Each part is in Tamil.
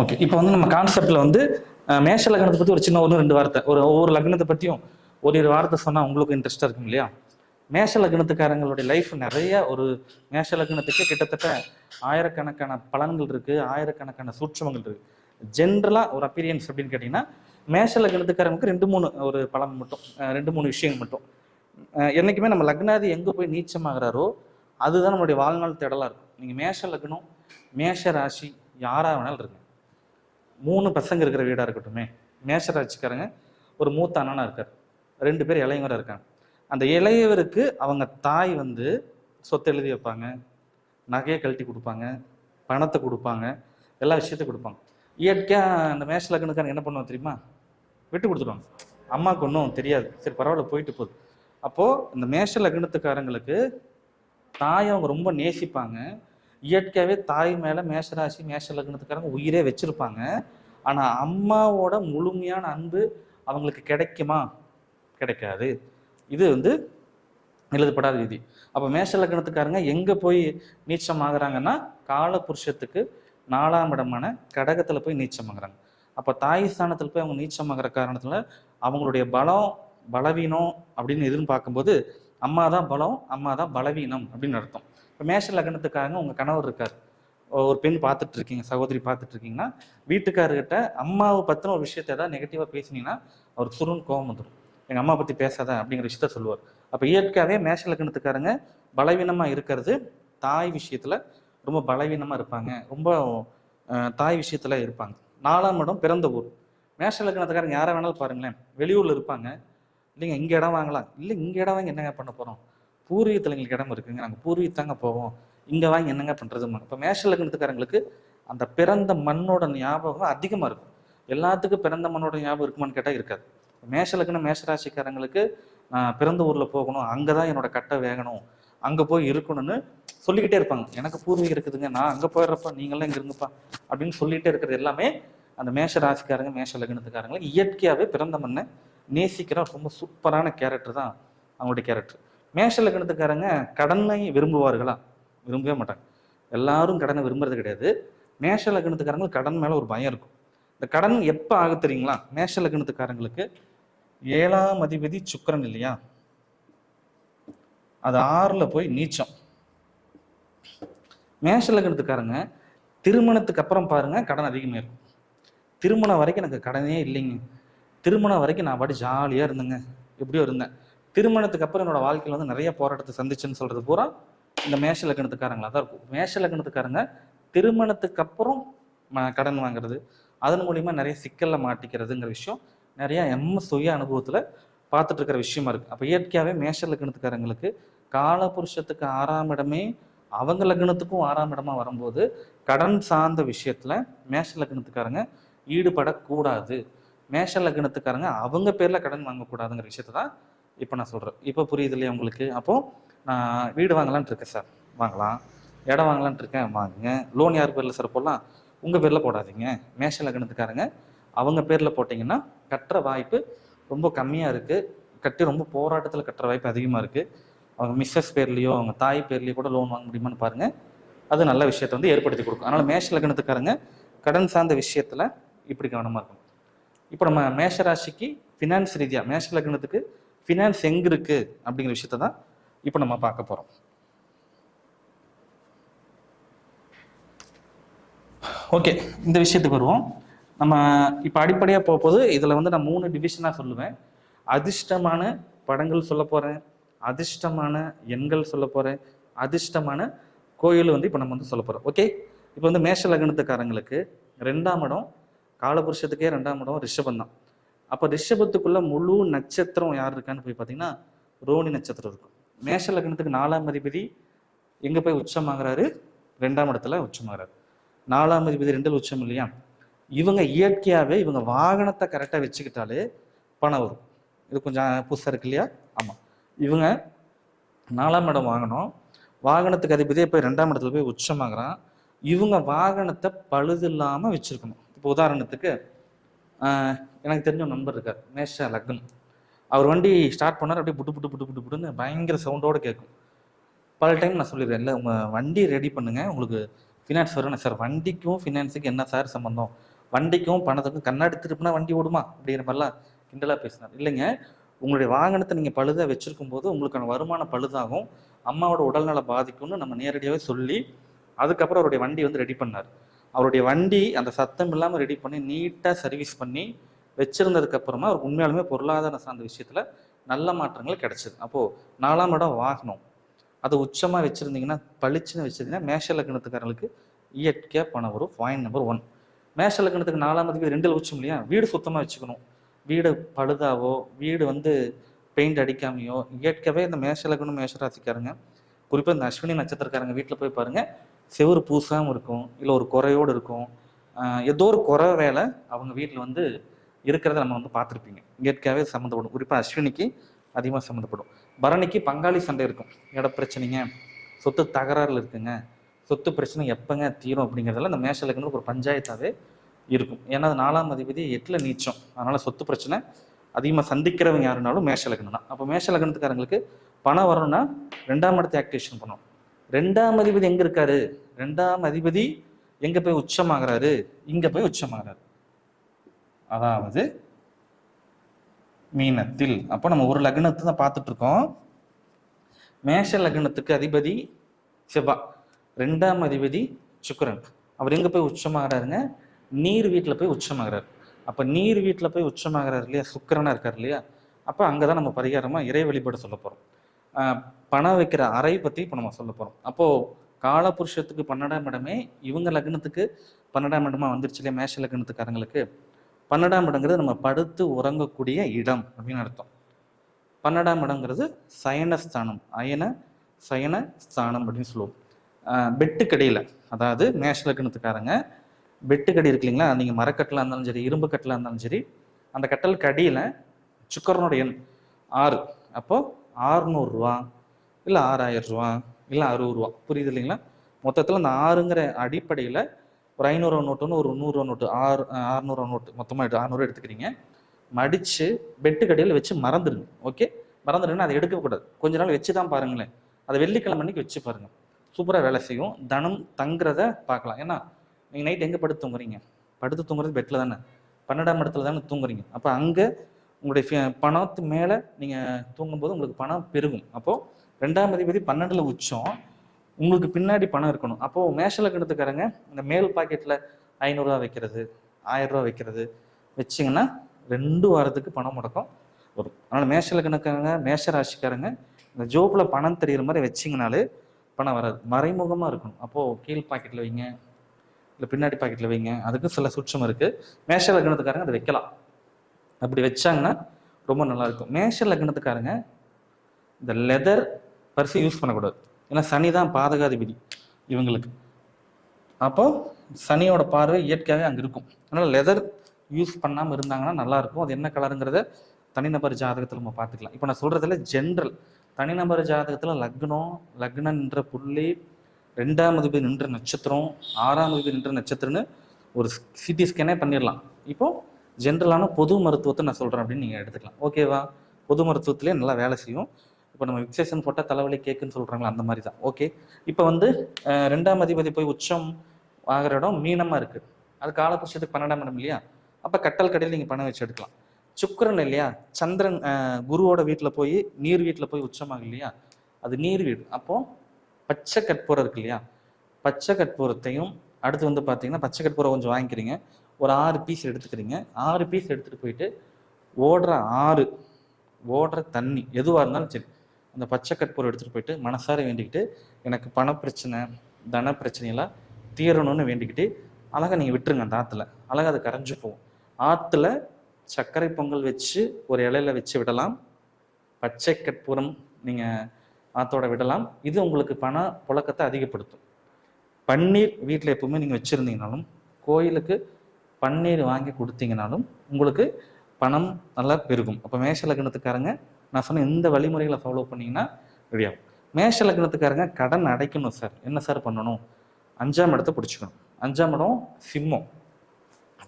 ஓகே இப்போ வந்து நம்ம கான்செப்ட்ல வந்து மேஷ லக்னத்தை பற்றி ஒரு சின்ன ஒன்று ரெண்டு வார்த்தை. ஒரு ஒவ்வொரு லக்னத்தை பற்றியும் ஒரு இரு வார்த்தை சொன்னால் உங்களுக்கு இன்ட்ரெஸ்டாக இருக்கும் இல்லையா? மேஷ லக்னத்துக்காரங்களுடைய லைஃப் நிறைய ஒரு மேஷ லக்னத்துக்கு கிட்டத்தட்ட ஆயிரக்கணக்கான பலன்கள் இருக்குது ஆயிரக்கணக்கான சூட்சமங்கள் இருக்குது ஜென்ரலாக ஒரு அப்பீரியன்ஸ் அப்படின்னு கேட்டிங்கன்னா மேஷ லக்னத்துக்காரங்களுக்கு ரெண்டு மூணு ஒரு பலன் மட்டும் ரெண்டு மூணு விஷயங்கள் மட்டும். என்றைக்குமே நம்ம லக்னாதி எங்கே போய் நீச்சமாகிறாரோ அதுதான் நம்மளுடைய வாழ்நாள் தேடலாக இருக்கும். நீங்கள் மேஷ லக்னம் மேஷ ராசி யாராக வேணாலும் இருங்க. மூணு பசங்க இருக்கிற வீடாக இருக்கட்டுமே. மேஷராட்சிக்காரங்க ஒரு மூத்த அண்ணனா இருக்கார். ரெண்டு பேர் இளையவராக இருக்காங்க. அந்த இளையவருக்கு அவங்க தாய் வந்து சொத்து எழுதி வைப்பாங்க. நகையை கழட்டி கொடுப்பாங்க. பணத்தை கொடுப்பாங்க. எல்லா விஷயத்தையும் கொடுப்பாங்க. இயற்கையாக அந்த மேஷ லக்னக்காரங்க என்ன பண்ணுவோம் தெரியுமா? விட்டு கொடுத்துருவாங்க அம்மாவுக்கு ஒன்றும் தெரியாது. சரி பரவாயில்ல போயிட்டு போகுது. அப்போது இந்த மேஷ லக்னத்துக்காரங்களுக்கு தாயை அவங்க ரொம்ப நேசிப்பாங்க. இயற்கையாகவே தாய் மேலே மேஷராசி மேஷ லக்னத்துக்காரங்க உயிரே வச்சுருப்பாங்க. ஆனால் அம்மாவோட முழுமையான அன்பு அவங்களுக்கு கிடைக்குமா? கிடைக்காது. இது வந்து எழுதப்படாத விதி. அப்போ மேஷ லக்னத்துக்காரங்க எங்கே போய் நீச்சம் ஆகுறாங்கன்னா கால புருஷத்துக்கு நாலாம் இடமான கடகத்தில் போய் நீச்சம் ஆகுறாங்க அப்போ தாய் ஸ்தானத்தில் போய் அவங்க நீச்சம் ஆகிற காரணத்தில் அவங்களுடைய பலம் பலவீனம் அப்படின்னு எதுன்னு பார்க்கும்போது அம்மா தான் பலம் அம்மா தான் பலவீனம் அப்படின்னு அர்த்தம். இப்போ மேஷ லக்னத்துக்காரங்க உங்கள் கணவர் இருக்கார். ஒரு பெண் பார்த்துட்டு இருக்கீங்க சகோதரி பார்த்துட்டு இருக்கீங்கன்னா வீட்டுக்காரர்கிட்ட அம்மாவை பற்றின ஒரு விஷயத்தை ஏதாவது நெகட்டிவாக பேசினீங்கன்னா அவருக்கு சுருன்னு கோபம் வந்துடும் எங்கள் அம்மா பற்றி பேசாத அப்படிங்கிற விஷயத்த சொல்லுவார். அப்போ இயற்கையாகவே மேஷ லக்னத்துக்காரங்க பலவீனமாக இருக்கிறது தாய் விஷயத்தில் ரொம்ப பலவீனமாக இருப்பாங்க. ரொம்ப தாய் விஷயத்தில் இருப்பாங்க. நாலாம் இடம் பிறந்த ஊர். மேஷ லக்னத்துக்காரங்க யாரை வேணாலும் பாருங்களேன் வெளியூரில் இருப்பாங்க. இல்லைங்க இங்கே இடம் வாங்கலாம். இல்லை இங்கே இடம் வாங்கி என்னங்க பண்ண போகிறோம் பூர்வீகத்தில் எங்களுக்கு இடம் இருக்குங்க. நாங்கள் பூர்வீகத்தாங்க போவோம். இங்கே வாங்கி என்னங்க பண்ணுறதுமா இப்போ மேஷ லக்னத்துக்காரங்களுக்கு அந்த பிறந்த மண்ணோட ஞாபகம் அதிகமாக இருக்கும். எல்லாத்துக்கும் பிறந்த மண்ணோட ஞாபகம் இருக்குமான்னு கேட்டால் இருக்காது. மேஷ லக்னம் மேஷராசிக்காரங்களுக்கு நான் பிறந்த ஊரில் போகணும். அங்கே தான் என்னோட கட்டை வேகணும். அங்கே போய் இருக்கணும்னு சொல்லிக்கிட்டே இருப்பாங்க. எனக்கு பூர்வீகம் இருக்குதுங்க. நான் அங்கே போயிடுறப்ப நீங்களாம் இங்கே இருங்கப்பா அப்படின்னு சொல்லிகிட்டே இருக்கிறது எல்லாமே அந்த மேஷ ராசிக்காரங்க மேஷ இயற்கையாகவே பிறந்த மண்ணை நேசிக்கிற ரொம்ப சூப்பரான கேரக்டர் தான் அவங்களுடைய கேரக்டர் மேஷ லக்னத்துக்காரங்க கடனை விரும்புவார்களா? விரும்பவே மாட்டாங்க. எல்லாரும் கடனை விரும்புறது கிடையாது. மேஷ லக்னத்துக்காரங்களுக்கு கடன் மேலே ஒரு பயம் இருக்கும். இந்த கடன் எப்போ ஆக தெரியுங்களா? மேஷ லக்னத்துக்காரங்களுக்கு ஏழாம் அதிபதி சுக்கரன் இல்லையா? அது ஆறில் போய் நீச்சம். மேஷ லக்னத்துக்காரங்க திருமணத்துக்கு அப்புறம் பாருங்க கடன் அதிகமாக இருக்கும். திருமணம் வரைக்கும் எனக்கு கடனே இல்லைங்க. திருமணம் வரைக்கும் நான் பாட்டு ஜாலியாக இருந்தேங்க. எப்படியோ இருந்தேன். திருமணத்துக்கு அப்புறம் என்னோட வாழ்க்கையில் வந்து நிறைய போராட்டத்தை சந்திச்சுன்னு சொல்றது பூரா இந்த மேஷ லக்னத்துக்காரங்களா தான் இருக்கும். மேஷ லக்னத்துக்காரங்க திருமணத்துக்கு அப்புறம் ம- கடன் வாங்குறது அதன் மூலியமா நிறைய சிக்கல்ல மாட்டிக்கிறதுங்கிற விஷயம் நிறைய எம்ம சுய அனுபவத்துல பார்த்துட்டு இருக்கிற விஷயமா இருக்கு. அப்போ இயற்கையாகவே மேஷ லக்னத்துக்காரங்களுக்கு காலபுருஷத்துக்கு ஆறாம் இடமே அவங்க லக்னத்துக்கும் ஆறாம் இடமா வரும்போது கடன் சார்ந்த விஷயத்துல மேஷ லக்னத்துக்காரங்க ஈடுபடக்கூடாது. மேஷ லக்னத்துக்காரங்க அவங்க பேர்ல கடன் வாங்கக்கூடாதுங்கிற விஷயத்தை தான் இப்போ நான் சொல்கிறேன் இப்போ புரியுது இல்லையா உங்களுக்கு? அப்போது நான் வீடு வாங்கலான்ட்டு இருக்கேன் சார். வாங்கலாம். இடம் வாங்கலான்ட்டு இருக்கேன். வாங்குங்க. லோன் யார் பேரில் சார் போடலாம்? உங்கள் பேரில் போடாதீங்க. மேஷ லக்னத்துக்காரங்க. அவங்க பேரில் போட்டிங்கன்னா கட்டுற வாய்ப்பு ரொம்ப கம்மியாக இருக்குது கட்டி ரொம்ப போராட்டத்தில் கட்டுற வாய்ப்பு அதிகமாக இருக்குது அவங்க மிஸ்ஸஸ் பேர்லேயோ அவங்க தாய் பேர்லேயோ கூட லோன் வாங்க முடியுமான்னு பாருங்கள் அது நல்ல விஷயத்தை வந்து ஏற்படுத்தி கொடுக்கும். அதனால் மேஷ லக்னத்துக்காரங்க கடன் சார்ந்த விஷயத்தில் இப்படி கவனமாக இருக்கும் இப்போ நம்ம மேஷ ராசிக்கு ஃபினான்ஸ் ரீதியாக மேஷ லக்னத்துக்கு ஃபினான்ஸ் எங்க இருக்கு அப்படிங்கிற விஷயத்த தான் இப்போ நம்ம பார்க்க போறோம். ஓகே இந்த விஷயத்துக்கு வருவோம். நம்ம இப்போ அடிப்படையாக போக போது இதில் வந்து நான் மூணு டிவிஷனாக சொல்லுவேன். அதிர்ஷ்டமான படங்கள் சொல்ல போகிறேன் அதிர்ஷ்டமான எண்கள் சொல்ல போகிறேன் அதிர்ஷ்டமான கோயில் வந்து இப்போ நம்ம வந்து சொல்ல போகிறோம் ஓகே இப்போ வந்து மேஷ லக்னத்துக்காரங்களுக்கு ரெண்டாம் இடம் காலபுருஷத்துக்கே ரெண்டாம் இடம் ரிஷபம் தான். அப்போ ரிஷபத்துக்குள்ள முழு நட்சத்திரம் யார் இருக்கான்னு போய் பார்த்தீங்கன்னா ரோனி நட்சத்திரம் இருக்கும். மேஷ லக்னத்துக்கு நாலாம் அதிபதி எங்கே போய் உச்சமாகறாரு? ரெண்டாம் இடத்துல உச்சமாகறாரு. நாலாம் அதிபதி ரெண்டில் உச்சம் இல்லையா? இவங்க இயற்கையாகவே இவங்க வாகனத்தை கரெக்டாக வச்சுக்கிட்டாலே பணம் வரும். இது கொஞ்சம் புதுசாக இருக்கு இல்லையா? ஆமாம் இவங்க நாலாம் இடம் வாங்கணும். வாகனத்துக்கு அதிபதியே போய் ரெண்டாம் இடத்துல போய் உச்சமாகறான். இவங்க வாகனத்தை பழுது இல்லாமல் வச்சுருக்கணும். இப்போ உதாரணத்துக்கு எனக்கு தெரிஞ்ச ஒரு நண்பர் இருக்கார் மேஷ லக்னம். அவர் வண்டி ஸ்டார்ட் பண்ணார் அப்படியே புட்டு புட்டு புட்டு புட்டு புட்டுன்னு பயங்கர சவுண்டோடு கேட்கும். பல டைம் நான் சொல்லிடுறேன் இல்லை உங்கள் வண்டி ரெடி பண்ணுங்க. உங்களுக்கு ஃபினான்ஸ் வரணும் சார் வண்டிக்கும் ஃபினான்ஸுக்கு என்ன சார் சம்மந்தம் வண்டிக்கும் பணத்துக்கும் கண்ணாடி திருப்பினா வண்டி ஓடுமா? அப்படிங்கிற மாதிரிலாம் கிண்டலாக பேசினார். இல்லைங்க உங்களுடைய வாகனத்தை நீங்கள் பழுதாக வச்சுருக்கும் போது உங்களுக்கான வருமானம் பழுதாகும். அம்மாவோட உடல்நல பாதிக்கும்னு நம்ம நேரடியாகவே சொல்லி அதுக்கப்புறம் அவருடைய வண்டி வந்து ரெடி பண்ணார். அவருடைய வண்டி அந்த சத்தம் இல்லாமல் ரெடி பண்ணி நீட்டாக சர்வீஸ் பண்ணி வச்சிருந்ததுக்கு அப்புறமா அவருக்கு உண்மையாலுமே பொருளாதார சார்ந்த விஷயத்தில் நல்ல மாற்றங்கள் கிடைச்சிது. அப்போது நாலாம் இடம் வாகனம். அது உச்சமாக வச்சுருந்தீங்கன்னா பளிச்சுன்னு வச்சுருந்தீங்கன்னா மேஷ லக்னத்துக்காரங்களுக்கு இயற்கையாக பணம் வரும். பாயிண்ட் நம்பர் ஒன் மேஷ லக்னத்துக்கு நாலாம் அதிபதி ரெண்டில் உச்சம் இல்லையா? வீடு சுத்தமாக வச்சுக்கணும். வீடு பழுதாவோ வீடு வந்து பெயிண்ட் அடிக்காமையோ இயற்கையாகவே இந்த மேஷ லக்னம் மேஷ ராசிக்காரங்க குறிப்பாக இந்த அஸ்வினி நட்சத்திரக்காரங்க வீட்டில் போய் பாருங்கள் செவரு பூசாமல் இருக்கும் இல்லை ஒரு குறையோடு இருக்கும். ஏதோ ஒரு குறை வேலை அவங்க வீட்டில் வந்து இருக்கிறத நம்ம வந்து பார்த்துருப்பீங்க. இயற்கையாகவே சம்மந்தப்படும். குறிப்பாக அஸ்வினிக்கு அதிகமாக சம்மந்தப்படும். பரணிக்கு பங்காளி சண்டை இருக்கும். இட பிரச்சனைங்க? சொத்து தகராறுல இருக்குங்க. சொத்து பிரச்சனை எப்போங்க தீரும் அப்படிங்கிறதெல்லாம் இந்த மேஷ லக்னத்துக்கு ஒரு பஞ்சாயத்தாகவே இருக்கும். ஏன்னா அது நாலாம் அதிபதி எட்டில் நீச்சம். அதனால் சொத்து பிரச்சனை அதிகமாக சந்திக்கிறவங்க யாருனாலும் மேஷ லக்னம் தான். அப்போ மேஷ லக்னத்துக்காரங்களுக்கு பணம் வரணும்னா ரெண்டாம் இடத்தை ஆக்டிவேஷன் பண்ணணும். ரெண்டாம் அதிபதி எங்க இருக்காரு? ரெண்டாம் அதிபதி எங்க போய் உச்சமாகறாரு? இங்க போய் உச்சமாகறாரு. அதாவது மீனத்தில். அப்போ நம்ம ஒரு லக்னத்தை தான் பார்த்துட்டு இருக்கோம் மேஷ லக்னத்துக்கு அதிபதி செவ்வா. ரெண்டாம் அதிபதி சுக்கரன். அவர் எங்க போய் உச்சமாகறாருங்க? நீர் வீட்டுல போய் உச்சமாகறாரு. அப்ப நீர் வீட்டுல போய் உச்சமாகறாரு இல்லையா? சுக்கிரனா இருக்காரு இல்லையா? அப்ப அங்கதான் நம்ம பரிகாரமா இறை வழிபாடு சொல்ல போறோம். பணம் வைக்கிற அறை பற்றி இப்போ நம்ம சொல்ல போகிறோம் அப்போது காலபுருஷத்துக்கு பன்னெண்டாம் இடமே இவங்க லக்னத்துக்கு பன்னெண்டாம் இடமா வந்துருச்சு இல்லையா? மேஷ லக்னத்துக்காரங்களுக்கு. பன்னெண்டாம் இடங்கிறது நம்ம படுத்து உறங்கக்கூடிய இடம் அப்படின்னு அர்த்தம். பன்னெண்டாம் இடங்கிறது சயனஸ்தானம் அயன சயன ஸ்தானம் அப்படின்னு சொல்லுவோம். பெட்டுக்கடியில் அதாவது மேஷ லக்னத்துக்காரங்க பெட்டுக்கடி இருக்கு இல்லைங்களா? நீங்கள் மரக்கட்டில் இருந்தாலும் சரி இரும்பு கட்டில் இருந்தாலும் சரி அந்த கட்டலுக்கு அடியில் சுக்கரனுடைய எண் ஆறு. அப்போது ஆறுநூறுரூவா இல்லை ஆறாயிரம் ரூபா இல்லை அறுபது ரூபா. புரியுது இல்லைங்களா? மொத்தத்தில் அந்த ஆறுங்கிற அடிப்படையில் ஒரு ஐநூறுவா நோட்டுன்னு ஒரு நூறுரூவா நோட்டு ஆறு ஆறுநூறுவா நோட்டு மொத்தமாக எடுத்து ஆறுநூறு எடுத்துக்கிறீங்க. மடித்து பெட்டுக்கடியில் வச்சு மறந்துடுங்க ஓகே மறந்துடுங்கன்னா அதை எடுக்கக்கூடாது கொஞ்ச நாள் வச்சு தான் பாருங்களேன். அதை வெள்ளிக்கிழமை அன்னைக்கு வச்சு பாருங்கள் சூப்பராக வேலை செய்யும். தனம் தங்குறத பார்க்கலாம். ஏன்னா நீங்கள் நைட் எங்கே படுத்து தூங்குறீங்க? படுத்து தூங்குறது பெட்டில் தானே. பன்னெண்டாம் இடத்துல தானே தூங்குறீங்க. அப்போ அங்கே உங்களுடைய பணத்து மேலே நீங்கள் தூங்கும்போது உங்களுக்கு பணம் பெருகும். அப்போது ரெண்டாம் அதிபதி பன்னெண்டில் உச்சம். உங்களுக்கு பின்னாடி பணம் இருக்கணும். அப்போது மேஷல கிணத்துக்காரங்க இந்த மேல் பாக்கெட்டில் ஐநூறுரூவா வைக்கிறது ஆயிரரூவா வைக்கிறது வச்சிங்கன்னா ரெண்டு வாரத்துக்கு பணம் முடக்கம் வரும். அதனால் மேஷல கணக்காரங்க மேஷ ராசிக்காரங்க இந்த ஜோப்பில் பணம் தெரிகிற மாதிரி வச்சிங்கனாலே பணம் வராது. மறைமுகமாக இருக்கணும். அப்போது கீழ் பாக்கெட்டில் வைங்க இல்லை பின்னாடி பாக்கெட்டில் வைங்க. அதுக்கு சில சுற்றம் இருக்குது மேஷ லக்னத்துக்காரங்க அதை வைக்கலாம். அப்படி வச்சாங்கன்னா ரொம்ப நல்லாயிருக்கும். மேஷ லக்னத்துக்காரங்க இந்த லெதர் பரிசு யூஸ் பண்ணக்கூடாது. ஏன்னா சனி தான் பாதகாதிபதி இவங்களுக்கு. அப்போ சனியோட பார்வை இயற்கையாகவே அங்கே இருக்கும். அதனால் லெதர் யூஸ் பண்ணாமல் இருந்தாங்கன்னா நல்லாயிருக்கும். அது என்ன கலருங்கிறத தனிநபர் ஜாதகத்தில் நம்ம பார்த்துக்கலாம். இப்போ நான் சொல்கிறதுல ஜென்ரல் தனிநபர் ஜாதகத்தில் லக்னம் லக்னன்ற புள்ளி ரெண்டாம் அதிபதி நின்ற நட்சத்திரம் ஆறாம் அதிபதி நின்ற நட்சத்திரம்னு ஒரு சிடி ஸ்கேனே பண்ணிடலாம். இப்போது ஜென்ரலான பொது மருத்துவத்தை நான் சொல்கிறேன் அப்படின்னு நீங்கள் எடுத்துக்கலாம். ஓகேவா பொது மருத்துவத்திலே நல்லா வேலை செய்யும். இப்போ நம்ம விக்சேஷன் போட்டால் தலைவலி கேக்குன்னு சொல்கிறாங்களா அந்த மாதிரி தான். ஓகே இப்போ வந்து ரெண்டாம் அதிபதி போய் உச்சம் ஆகிற இடம் மீனமாக இருக்குது அது காலபுருஷத்துக்கு பன்னெண்டாம் இடம் இல்லையா? அப்போ கட்டல் கடையில் நீங்கள் பணம் வச்சு எடுக்கலாம். சுக்கரன் இல்லையா? சந்திரன் குருவோட வீட்டில் போய் நீர் வீட்டில் போய் உச்சமாக இல்லையா? அது நீர் வீடு. அப்போது பச்சை கற்பூரம் இருக்கு இல்லையா? பச்சை கற்பூரத்தையும் அடுத்து வந்து பார்த்தீங்கன்னா பச்சை கற்பூரம் கொஞ்சம் வாங்கிக்கிறீங்க. ஒரு ஆறு பீஸ் எடுத்துக்கிறீங்க. ஆறு பீஸ் எடுத்துகிட்டு போயிட்டு ஓடுற ஆறு ஓடுற தண்ணி எதுவாக இருந்தாலும் சரி அந்த பச்சை கற்பூரம் எடுத்துகிட்டு போயிட்டு மனசார வேண்டிக்கிட்டு எனக்கு பணப்பிரச்சனை தன பிரச்சனையெல்லாம் தீரணும்னு வேண்டிக்கிட்டு அழகாக நீங்கள் விட்டுருங்க அந்த ஆற்றுல அழகாக அது கரைஞ்சு போகும். ஆற்றுல சர்க்கரை பொங்கல் வச்சு ஒரு இலையில வச்சு விடலாம். பச்சை கற்பூரம் நீங்கள் ஆற்றோட விடலாம். இது உங்களுக்கு பண புழக்கத்தை அதிகப்படுத்தும். பன்னீர் வீட்டில் எப்பவுமே நீங்கள் வச்சுருந்தீங்கனாலும் கோயிலுக்கு பன்னீர் வாங்கி கொடுத்தீங்கனாலும் உங்களுக்கு பணம் நல்லா பெருகும். அப்போ மேஷ லக்னத்துக்காரங்க நான் சொன்ன இந்த வழிமுறைகளை ஃபாலோ பண்ணிங்கன்னா ரெடியாகும் மேஷ லக்னத்துக்காரங்க கடன் அடைக்கணும் சார் என்ன சார் பண்ணணும்? அஞ்சாம் இடத்த பிடிச்சிக்கணும். அஞ்சாம் இடம் சிம்மம்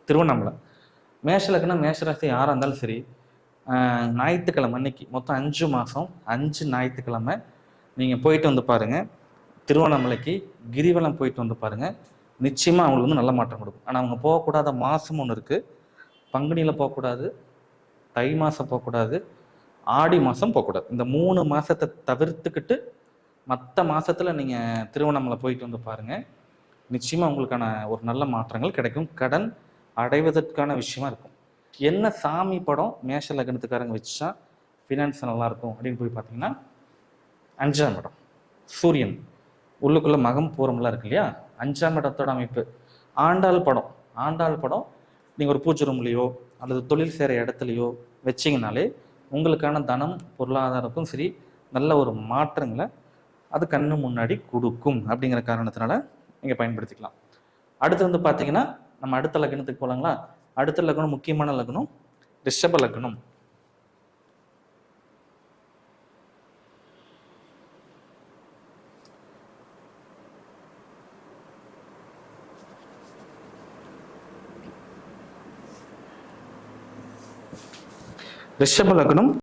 திருவண்ணாமலை. மேஷ லக்னம் மேஷராசி யாராக இருந்தாலும் சரி ஞாயிற்றுக்கிழமை அன்னைக்கு மொத்தம் அஞ்சு மாதம் அஞ்சு ஞாயிற்றுக்கிழமை நீங்கள் போயிட்டு வந்து பாருங்கள் திருவண்ணாமலைக்கு கிரிவலம் போயிட்டு வந்து பாருங்கள் நிச்சயமாக அவங்களுக்கு வந்து நல்ல மாற்றம் கொடுக்கும். ஆனால் அவங்க போகக்கூடாத மாதம் ஒன்று இருக்குது பங்குனியில் போகக்கூடாது தை மாதம் போகக்கூடாது ஆடி மாதம் போகக்கூடாது. இந்த மூணு மாதத்தை தவிர்த்துக்கிட்டு மற்ற மாதத்தில் நீங்கள் திருவண்ணாமலை போயிட்டு வந்து பாருங்கள் நிச்சயமாக உங்களுக்கான ஒரு நல்ல மாற்றங்கள் கிடைக்கும். கடன் அடைவதற்கான விஷயமா இருக்கும். என்ன சாமி படம் மேஷ லக்னத்துக்காரங்க வச்சா ஃபினான்ஸ் நல்லாயிருக்கும் அப்படின்னு போய் பார்த்தீங்கன்னா அஞ்சாம் படம் சூரியன். உள்ளுக்குள்ளே மகம் பூரம்லாம் இருக்கு இல்லையா? அஞ்சாம் இடத்தோட அமைப்பு. ஆண்டாள் படம். ஆண்டாள் படம் நீங்கள் ஒரு பூஜை ரூம்லேயோ அல்லது தொழில் செய்கிற இடத்துலையோ வச்சிங்கனாலே உங்களுக்கான தனம் பொருளாதாரத்தும் சரி நல்ல ஒரு மாற்றங்களை அது கண்ணு முன்னாடி கொடுக்கும் அப்படிங்கிற காரணத்தினால நீங்கள் பயன்படுத்திக்கலாம். அடுத்து வந்து பார்த்தீங்கன்னா நம்ம அடுத்த லக்னத்துக்கு போகலாங்களா அடுத்த லக்னம் முக்கியமான லக்னம் ரிஷப லக்னம். ரிஷப லக்னம்